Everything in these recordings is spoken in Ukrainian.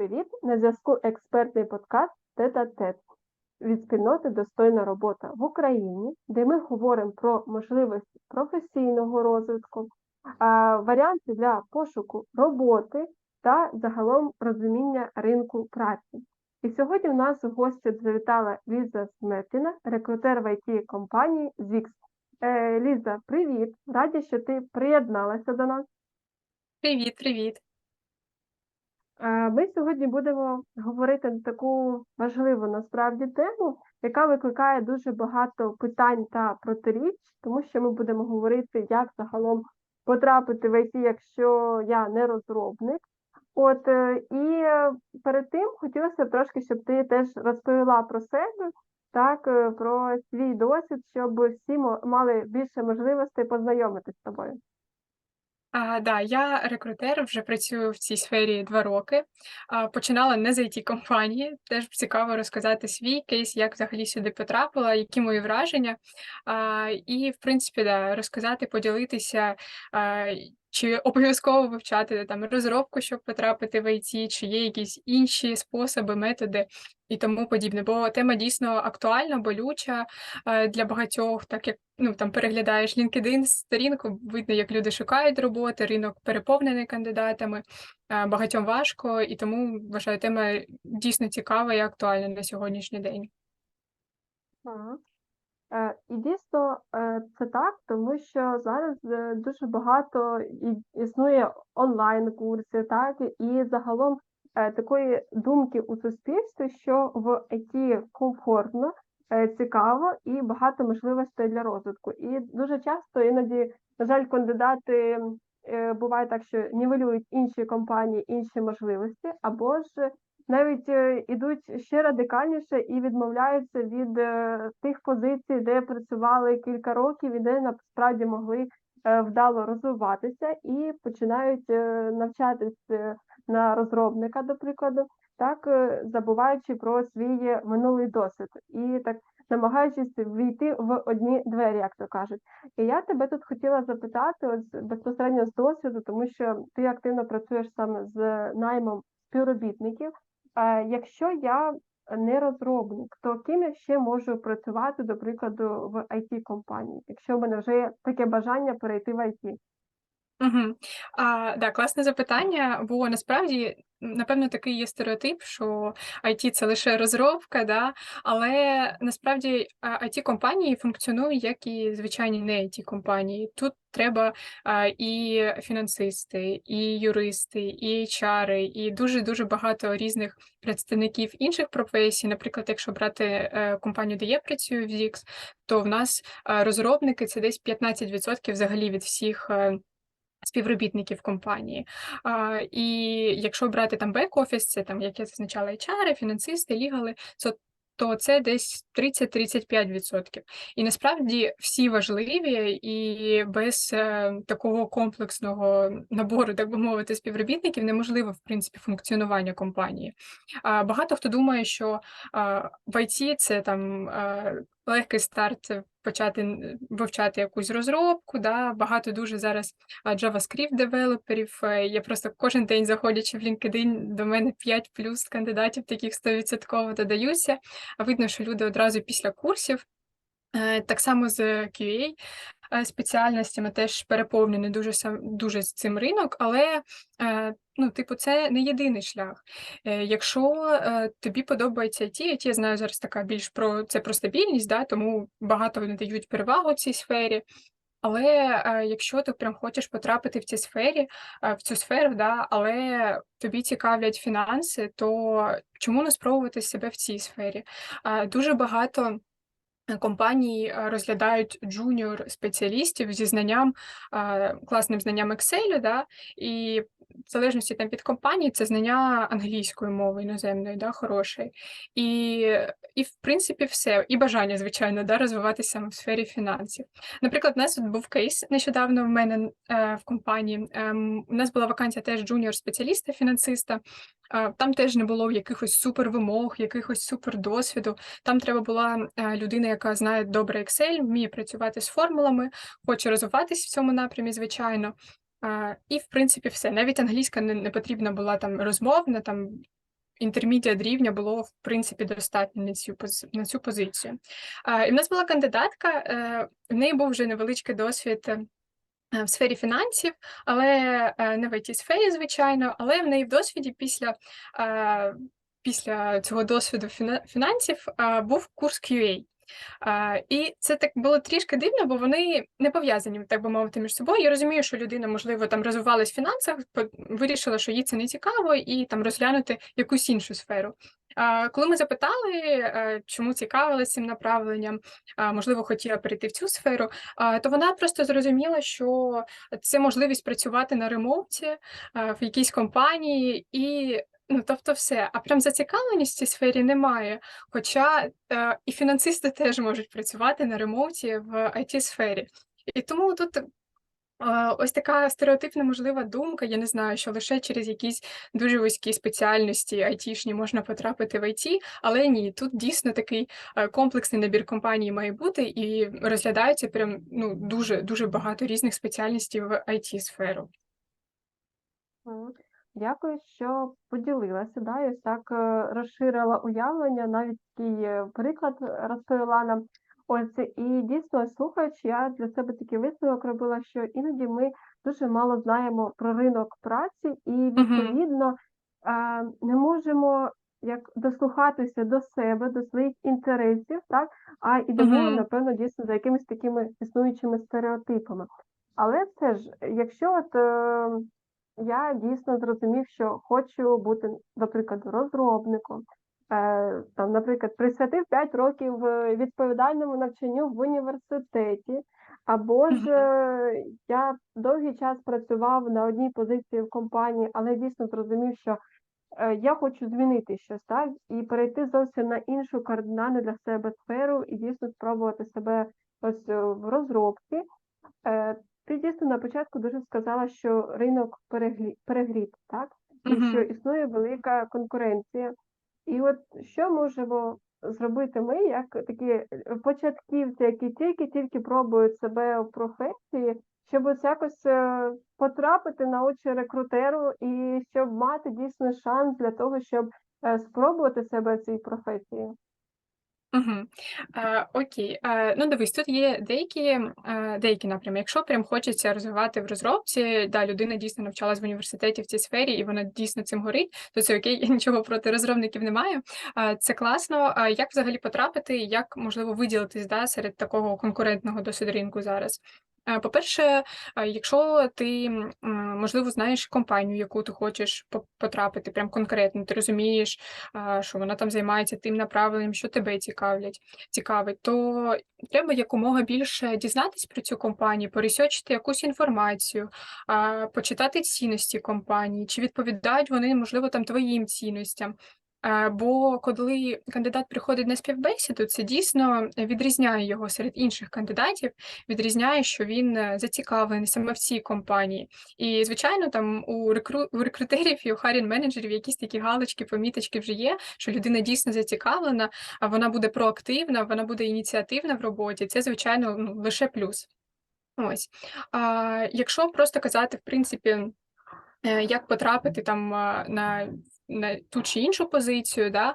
привіт! На зв'язку експертний подкаст Тета Тет від спільноти Достойна робота в Україні, де ми говоримо про можливості професійного розвитку, варіанти для пошуку роботи та загалом розуміння ринку праці. І сьогодні у нас у гості завітала Ліза Сметіна, рекрутер в IT компанії ZIX. Е, Ліза, привіт! Раді, що ти приєдналася до нас. Привіт, привіт. Ми сьогодні будемо говорити на таку важливу насправді тему, яка викликає дуже багато питань та протиріч, тому що ми будемо говорити, як загалом потрапити в IT, якщо я не розробник. От е, і перед тим хотілося б трошки, щоб ти теж розповіла про себе, так, е, про свій досвід, щоб всі мали більше можливостей познайомитися з тобою. А, да, я рекрутер, вже працюю в цій сфері два роки. А, починала не з it компанії. Теж цікаво розказати свій кейс, як взагалі сюди потрапила, які мої враження. А, і, в принципі, да, розказати, поділитися, а, чи обов'язково вивчати там розробку, щоб потрапити в IT, чи є якісь інші способи, методи і тому подібне. Бо тема дійсно актуальна, болюча е, для багатьох, так як ну там переглядаєш LinkedIn сторінку, видно, як люди шукають роботи, ринок переповнений кандидатами, е, багатьом важко, і тому вважаю, тема дійсно цікава і актуальна на сьогоднішній день. Е, І дійсно це так, тому що зараз дуже багато існує онлайн-курсів, так, і загалом такої думки у суспільстві, що в IT комфортно, е, цікаво і багато можливостей для розвитку. І дуже часто іноді, на жаль, кандидати е, буває так, що нівелюють інші компанії, інші можливості, або ж навіть е, ідуть ще радикальніше і відмовляються від е, тих позицій, де працювали кілька років і де насправді могли е, вдало розвиватися, і починають е, навчатись е, на розробника, до прикладу, так е, забуваючи про свій минулий досвід і так намагаючись війти в одні двері, як то кажуть. І я тебе тут хотіла запитати, ось безпосередньо з досвіду, тому що ти активно працюєш саме з наймом співробітників. Е, Якщо я не розробник, то ким я ще можу працювати, до прикладу, в it компанії, якщо в мене вже є таке бажання перейти в IT? Угу. А, да, класне запитання, бо насправді, напевно, такий є стереотип, що IT це лише розробка, да, але насправді it компанії функціонують як і звичайні не it компанії. Тут треба і фінансисти, і юристи, і HR, і дуже дуже багато різних представників інших професій. Наприклад, якщо брати е, компанію, де я працюю в ZIX, то в нас е, розробники це десь 15% взагалі від всіх. Е, співробітників компанії. А, і якщо брати там бек-офіс, це там, як я зазначала, HR, фінансисти, лігали, то, то це десь 30-35%. І насправді всі важливі, і без е, такого комплексного набору, так би мовити, співробітників неможливо, в принципі, функціонування компанії. Багато хто думає, що в IT це там а, легкий старт почати вивчати якусь розробку. Да? Багато дуже зараз JavaScript девелоперів. Е, Я просто кожен день заходячи в LinkedIn, до мене 5 плюс кандидатів, таких 100% додаються. А видно, що люди одразу після курсів. Е, Так само з QA е, спеціальностями теж переповнений дуже сам дуже цим ринок, але е, ну, типу, це не єдиний шлях. Е, Якщо е, тобі подобається IT, IT, я знаю зараз така більш про це про стабільність, да, тому багато надають перевагу цій сфері. Але е, якщо ти прям хочеш потрапити в цій сфері, е, в цю сферу, да, але тобі цікавлять фінанси, то чому не спробувати себе в цій сфері? Е, Дуже багато компаній е, розглядають джуніор спеціалістів зі знанням, е, класним знанням Excel, да, і в залежності там від компанії це знання англійської мови іноземної, да, хорошої. І, і в принципі все. І бажання, звичайно, да, розвиватися в сфері фінансів. Наприклад, у нас тут був кейс нещодавно в мене е, в компанії. Ем, у нас була вакансія теж джуніор-спеціаліста, фінансиста. Е, Там теж не було якихось супер вимог, якихось супер досвіду. Там треба була е, людина, яка знає добре Excel, вміє працювати з формулами, хоче розвиватися в цьому напрямі, звичайно. І, в принципі, все. Навіть англійська не, не потрібна була там розмовна, там інтермідіат рівня було в принципі достатньо на цю на цю позицію. А, і в нас була кандидатка, е, в неї був вже невеличкий досвід, е, в сфері фінансів, але, е, не в IT-сфері, звичайно, але в неї в досвіді після, після цього досвіду фінансів, був курс QA. І це так було трішки дивно, бо вони не пов'язані, так би мовити, між собою. Я розумію, що людина, можливо, там розвивалась в фінансах, вирішила, що їй це не цікаво, і там розглянути якусь іншу сферу. Коли ми запитали, е, чому цікавилась цим направленням, можливо, хотіла перейти в цю сферу, то вона просто зрозуміла, що це можливість працювати на ремоуті, е, в якійсь компанії і, ну, тобто все. А прям зацікавленість в цій сфері немає. Хоча, е, і фінансисти теж можуть працювати на ремоуті в IT-сфері. І тому тут, е, ось така стереотипна, можлива думка, я не знаю, що лише через якісь дуже вузькі спеціальності айтішні можна потрапити в IT, але ні, тут дійсно такий, е, комплексний набір компаній має бути, і розглядається прям, ну, дуже дуже багато різних спеціальностей в IT-сферу. Мгм. Дякую, що поділилася, да, і ось так, е, розширила уявлення, навіть такий, е, приклад розповіла нам. Ось, і дійсно, слухаючи, я для себе такий висновок робила, що іноді ми дуже мало знаємо про ринок праці і, відповідно, не можемо як дослухатися до себе, до своїх інтересів, так, а йдемо, Мгм. напевно, дійсно за якимись такими існуючими стереотипами. Але все ж, якщо от, е, я дійсно зрозумів, що хочу бути, наприклад, розробником, е, там, наприклад, присвятив 5 років, е, відповідальному навчанню в університеті, або ж, е, я довгий час працював на одній позиції в компанії, але дійсно зрозумів, що, я хочу змінити щось, так, і перейти зовсім на іншу кардинальну для себе сферу і дійсно спробувати себе ось, в розробці. Ти дійсно на початку дуже сказала, що ринок переглі перегрітий, так, і що існує велика конкуренція. І от що можемо зробити ми, як такі, е, початківці, які тільки-тільки пробують себе в професії, щоб ось якось, е, потрапити на очі рекрутеру і щоб мати дійсно шанс для того, щоб, е, спробувати себе в цій професії? Мгм. Е, окей. Е, ну, дивись, тут є деякі, е, деякі напрями. Якщо прям хочеться розвивати в розробці, да, людина дійсно навчалась в університеті в цій сфері, і вона дійсно цим горить, то це окей, я нічого проти розробників не маю. Е, це класно. А як взагалі потрапити, як можливо виділитись, да, серед такого конкурентного досить ринку зараз? Е, по-перше, е, якщо ти, можливо, знаєш компанію, яку ти хочеш по потрапити, прям конкретно, ти розумієш, що вона там займається тим направленням, що тебе цікавлять цікавить, то треба якомога більше дізнатись про цю компанію, поресерчити якусь інформацію, почитати цінності компанії, чи відповідають вони, можливо, там твоїм цінностям. Е, бо коли кандидат приходить на співбесіду, це дійсно відрізняє його серед інших кандидатів, відрізняє, що він, е, зацікавлений саме в цій компанії. І, звичайно, там у рекру у рекрутерів і у hiring-менеджерів якісь такі галочки, поміточки вже є, що людина дійсно зацікавлена, а вона буде проактивна, вона буде ініціативна в роботі. Це, звичайно, ну, лише плюс. Ось. А, якщо просто казати, в принципі, е, як потрапити там, на на ту чи іншу позицію, да,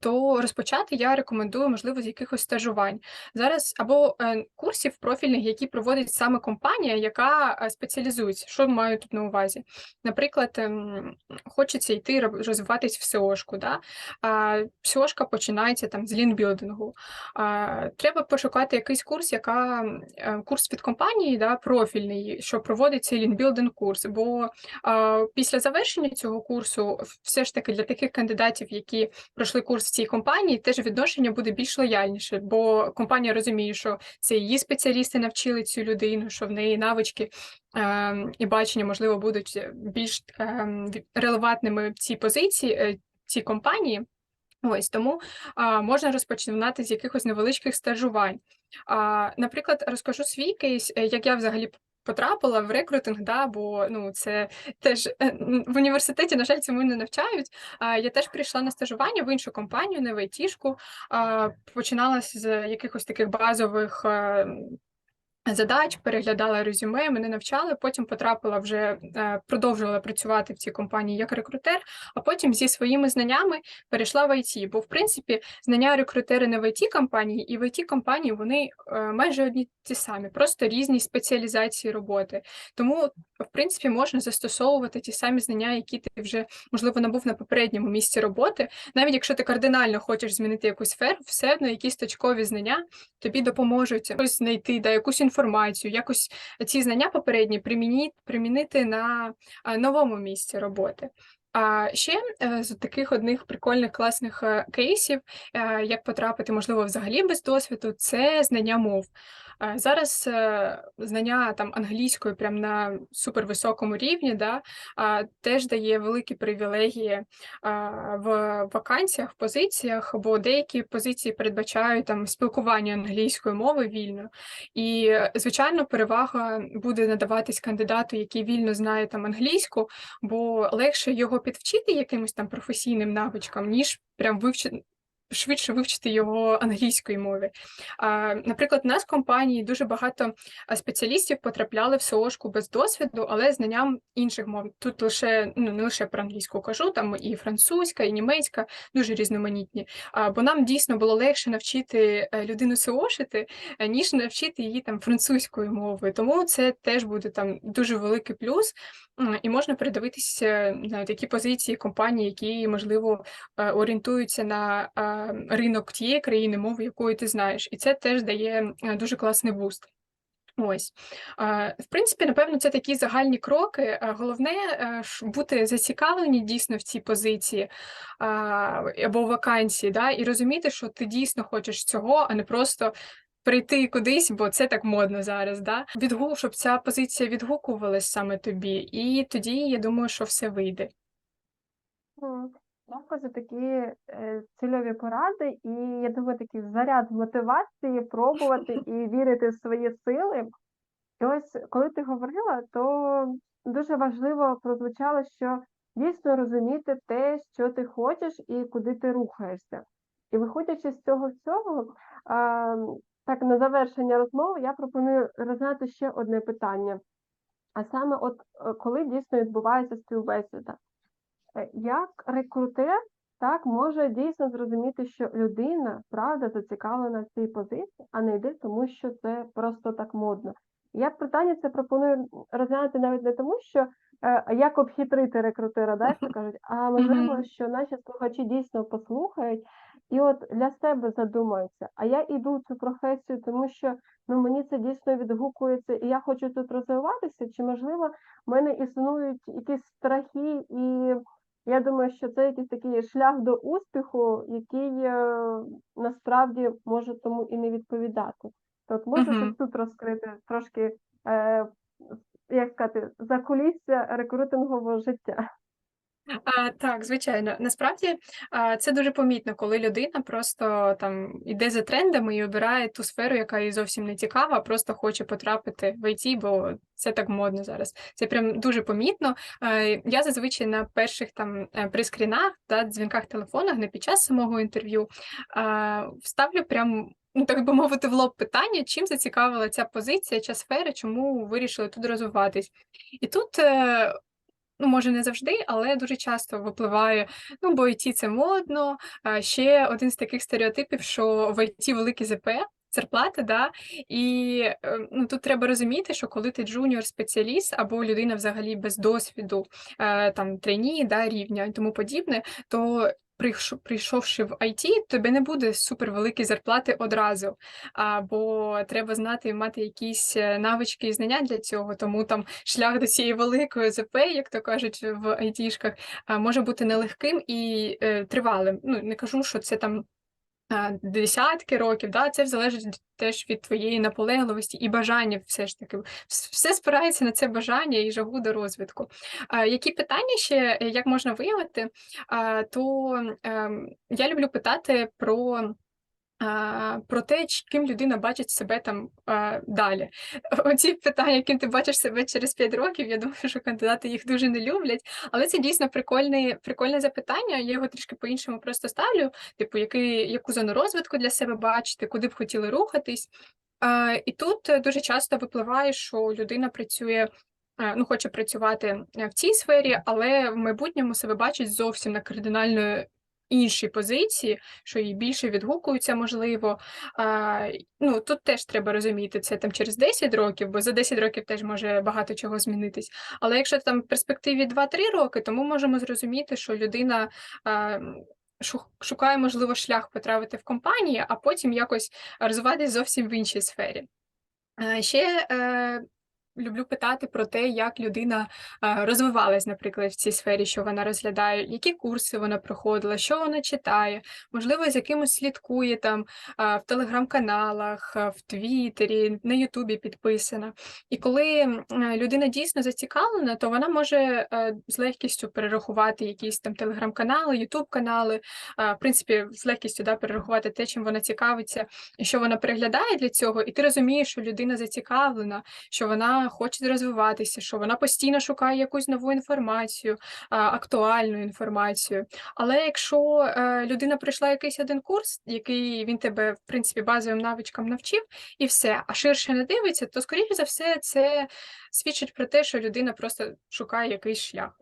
то розпочати я рекомендую, можливо, з якихось стажувань. Зараз або, е, курсів профільних, які проводить саме компанія, яка, е, спеціалізується. Що маю тут на увазі? Наприклад, ем, хочеться йти розвиватись в SEO-шку, да, а, SEO-шка починається там з лінкбілдингу. А, треба пошукати якийсь курс, яка е, курс від компанії, да, профільний, що проводить цей лінкбілдинг курс. Бо, після завершення цього курсу все ж таки для таких кандидатів, які пройшли курс в цій компанії, теж відношення буде більш лояльніше, бо компанія розуміє, що це її спеціалісти навчили цю людину, що в неї навички, ем, і бачення, можливо, будуть більш, ем, релевантними в цій позиції, е, цій компанії. Ось тому, а, можна розпочинати з якихось невеличких стажувань. А, наприклад, розкажу свій кейс, е, як я взагалі потрапила в рекрутинг, да, бо, ну, це теж, е, в університеті, на жаль, цьому не навчають. А, я теж прийшла на стажування в іншу компанію, не в айтішку. А, починалась з якихось таких базових, ем, задач, переглядала резюме, мене навчали, потім потрапила вже, е, продовжувала працювати в цій компанії як рекрутер, а потім зі своїми знаннями перейшла в IT. Бо, в принципі, знання рекрутери не в IT-компанії, і в IT-компанії вони е, майже одні ті самі, просто різні спеціалізації роботи. Тому, в принципі, можна застосовувати ті самі знання, які ти вже, можливо, набув на попередньому місці роботи. Навіть якщо ти кардинально хочеш змінити якусь сферу, все одно якісь точкові знання тобі допоможуть знайти, да, якусь інформацію, якось ці знання попередні примінити на новому місці роботи. А ще е, з таких одних прикольних класних е, кейсів, е, як потрапити, можливо, взагалі без досвіду, це знання мов. Зараз е, знання там англійської прям на супервисокому рівні, да, теж дає великі привілегії в вакансіях, позиціях, бо деякі позиції передбачають там спілкування англійською мовою вільно. І, звичайно, перевага буде надаватись кандидату, який вільно знає там англійську, бо легше його підвчити якимось там професійним навичкам, ніж прям вивчити. Швидше вивчити його англійської мови. Наприклад, у нас в компанії дуже багато спеціалістів потрапляли в СОшку без досвіду, але знанням інших мов. Тут лише ну не лише про англійську кажу, там і французька, і німецька, дуже різноманітні. Бо нам дійсно було легше навчити е, людину СОшити, е, ніж навчити її там французькою мовою. Тому це теж буде там дуже великий плюс, і можна передивитися на такі позиції компаній, які можливо е, орієнтуються на е, ринок тієї країни, мови якої ти знаєш, і це теж дає е, дуже класний буст. Ось, Е, в принципі, напевно, це такі загальні кроки. Е, Головне е, бути зацікавлені дійсно в цій позиції або вакансії, да, і розуміти, що ти дійсно хочеш цього, а не просто прийти кудись, бо це так модно зараз. Да? Відгук, щоб ця позиція відгукувалась саме тобі, і тоді я думаю, що все вийде. Дякую за такі е, цільові поради, і я думаю, такий заряд мотивації пробувати і вірити в свої сили. І ось коли ти говорила, то дуже важливо прозвучало, що дійсно розуміти те, що ти хочеш і куди ти рухаєшся. І виходячи з цього всього, а, так на завершення розмови я пропоную розглянути ще одне питання. А саме, от е, коли дійсно відбувається співбесіда. Е, Як рекрутер так може дійсно зрозуміти, що людина правда зацікавлена в цій позиції, а не йде тому, що це просто так модно. Я питання це пропоную розглянути навіть не тому, що е, як обхитрити рекрутера, да, то кажуть, а можливо, що наші слухачі дійсно послухають і от для себе задумаються, а я йду в цю професію, тому що ну мені це дійсно відгукується, і я хочу тут розвиватися, чи можливо в мене існують якісь страхи, і я думаю, що це якийсь такий шлях до успіху, який е, насправді може тому і не відповідати. Тобто, от можна Мгм. щось тут розкрити трошки, е, як сказати, закулісся рекрутингового життя. А, так, звичайно. Насправді, а, це дуже помітно, коли людина просто там іде за трендами і обирає ту сферу, яка їй зовсім не цікава, а просто хоче потрапити в IT, бо це так модно зараз. Це прям дуже помітно. Е, Я зазвичай на перших там е, прескрінах та дзвінках телефонах, не під час самого інтерв'ю, а, вставлю прям. Ну, так би мовити, в лоб питання, чим зацікавила ця позиція, ця сфера, чому вирішили тут розвиватись. І тут е, Ну, може, не завжди, але дуже часто випливає, ну, бо IT це модно. Ще один з таких стереотипів, що в IT великі ЗП, зарплати, да, і е, ну, тут треба розуміти, що коли ти джуніор-спеціаліст або людина взагалі без досвіду, е, там трені, да, рівня і тому подібне, то прийшовши в IT, тобі не буде супервеликі зарплати одразу, бо треба знати і мати якісь е, навички і знання для цього, тому там шлях до цієї великої ЗП, як то кажуть в IT-шках, може бути нелегким і е, тривалим. Ну, не кажу, що це там. А, Десятки років, да, це залежить теж від твоєї наполегливості і бажання, все ж таки. Все спирається на це бажання і жагу до розвитку. Які питання ще, е, як можна виявити? То ем, я люблю питати про про те, ким людина бачить себе там далі. Оці питання, ким ти бачиш себе через 5 років, я думаю, що кандидати їх дуже не люблять. Але це дійсно прикольне, прикольне запитання. Я його трішки по-іншому просто ставлю. Типу, який, яку зону розвитку для себе бачите, куди б хотіли рухатись. І тут дуже часто випливає, що людина працює, ну, хоче працювати в цій сфері, але в майбутньому себе бачить зовсім на кардинально іншій позиції, що їй більше відгукується, можливо. А, ну, тут теж треба розуміти, це там через 10 років, бо за 10 років теж може багато чого змінитись. Але якщо там в перспективі 2-3 роки, то ми можемо зрозуміти, що людина. А, Шукає, можливо, шлях потрапити в компанії, а потім якось розвиватись зовсім в іншій сфері. Ще е, люблю питати про те, як людина розвивалась, наприклад, в цій сфері, що вона розглядає, які курси вона проходила, що вона читає, можливо, з якимось слідкує там в телеграм-каналах, в Твіттері, на Ютубі підписана. І коли людина дійсно зацікавлена, то вона може з легкістю перерахувати якісь там телеграм-канали, ютуб-канали, в принципі, з легкістю да, перерахувати те, чим вона цікавиться що вона переглядає для цього, і ти розумієш, що людина зацікавлена, що вона хоче розвиватися, що вона постійно шукає якусь нову інформацію, актуальну інформацію. Але якщо е, людина пройшла якийсь один курс, який він тебе, в принципі, базовим навичкам навчив, і все, а ширше не дивиться, то, скоріше за все, це свідчить про те, що людина просто шукає якийсь шлях.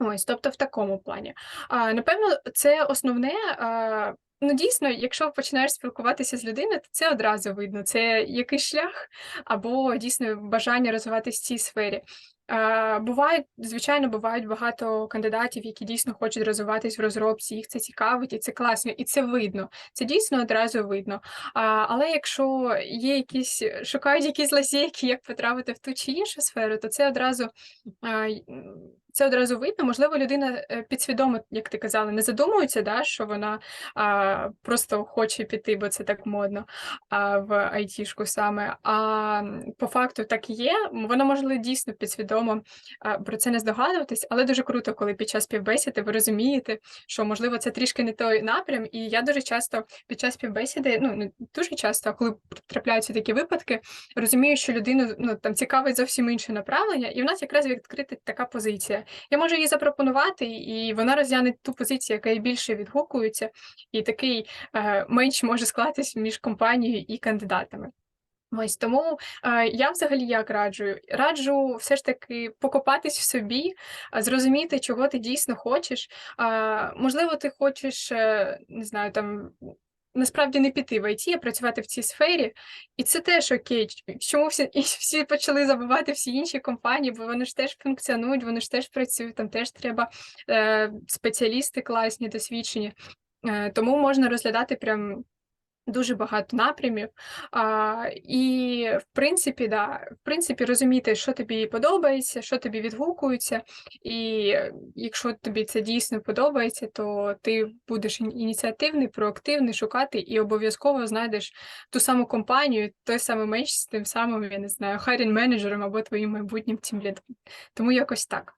Ось, тобто в такому плані. А, напевно, це основне. А, ну, дійсно, якщо починаєш спілкуватися з людиною, то це одразу видно. Це якийсь шлях або дійсно бажання розвиватися в цій сфері. Бувають, звичайно, бувають багато кандидатів, які дійсно хочуть розвиватись в розробці, їх це цікавить, і це класно, і це видно. Це дійсно одразу видно. Але якщо є якісь, шукають якісь лазейки, як потрапити в ту чи іншу сферу, то це одразу це одразу видно. Можливо, людина е, підсвідомо, як ти казала, не задумується, да, що вона а, просто хоче піти, бо це так модно а, в айтішку саме. А по факту так і є. Вона може дійсно підсвідомо а, про це не здогадуватись, але дуже круто, коли під час співбесіди ви розумієте, що можливо це трішки не той напрям. І я дуже часто під час співбесіди, ну не дуже часто, а коли трапляються такі випадки, розумію, що людину ну там цікавить зовсім інше направлення, і в нас якраз відкрита така позиція. Я можу їй запропонувати, і вона розгляне ту позицію, яка їй більше відгукується, і такий е, меч може склатись між компанією і кандидатами. Ось тому е, я взагалі як раджу? Раджу все ж таки покопатись в собі, зрозуміти, чого ти дійсно хочеш. А, можливо, ти хочеш, е, не знаю, там. Насправді не піти в ІТ, а працювати в цій сфері, і це теж окей. Чому всі, всі почали забувати всі інші компанії, бо вони ж теж функціонують, вони ж теж працюють, там теж треба е, спеціалісти класні, досвідчені. Е, тому можна розглядати прям дуже багато напрямів. А, і в принципі, да, в принципі, розуміти, що тобі подобається, що тобі відгукується, і е, якщо тобі це дійсно подобається, то ти будеш ініціативний, проактивний, шукати і обов'язково знайдеш ту саму компанію, той самий меч з тим самим, я не знаю, хайрін менеджером або твоїм майбутнім тімлідом. Тому якось так.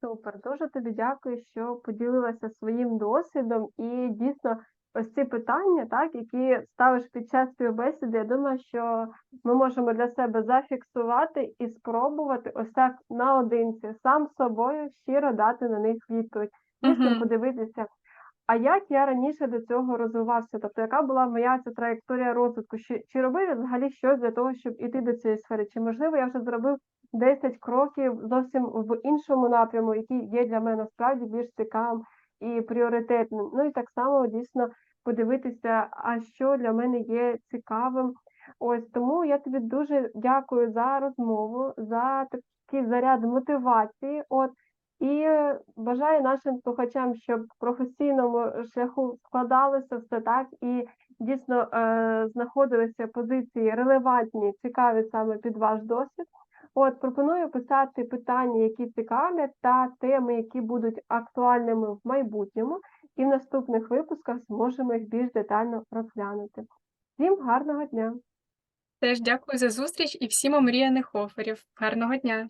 Супер, дуже тобі дякую, що поділилася своїм досвідом. І дійсно, ось ці питання, так, які ставиш під час співбесіди, я думаю, що ми можемо для себе зафіксувати і спробувати ось так наодинці, сам з собою щиро дати на них відповідь. Дійсно, Мгм. подивитися, а як я раніше до цього розвивався? Тобто, яка була моя ця траєкторія розвитку? Чи, чи робив я взагалі щось для того, щоб іти до цієї сфери? Чи можливо я вже зробив 10 кроків зовсім в іншому напряму, який є для мене справді більш цікавим і пріоритетним? Ну і так само дійсно подивитися, а що для мене є цікавим. Ось тому я тобі дуже дякую за розмову, за такий заряд мотивації. От і бажаю нашим слухачам, щоб в професійному шляху складалося все так і дійсно е, знаходилися позиції релевантні, цікаві саме під ваш досвід. От пропоную писати питання, які цікавлять, та теми, які будуть актуальними в майбутньому, і в наступних випусках зможемо їх більш детально розглянути. Всім гарного дня! Теж дякую за зустріч і всім омріяних оферів. Гарного дня!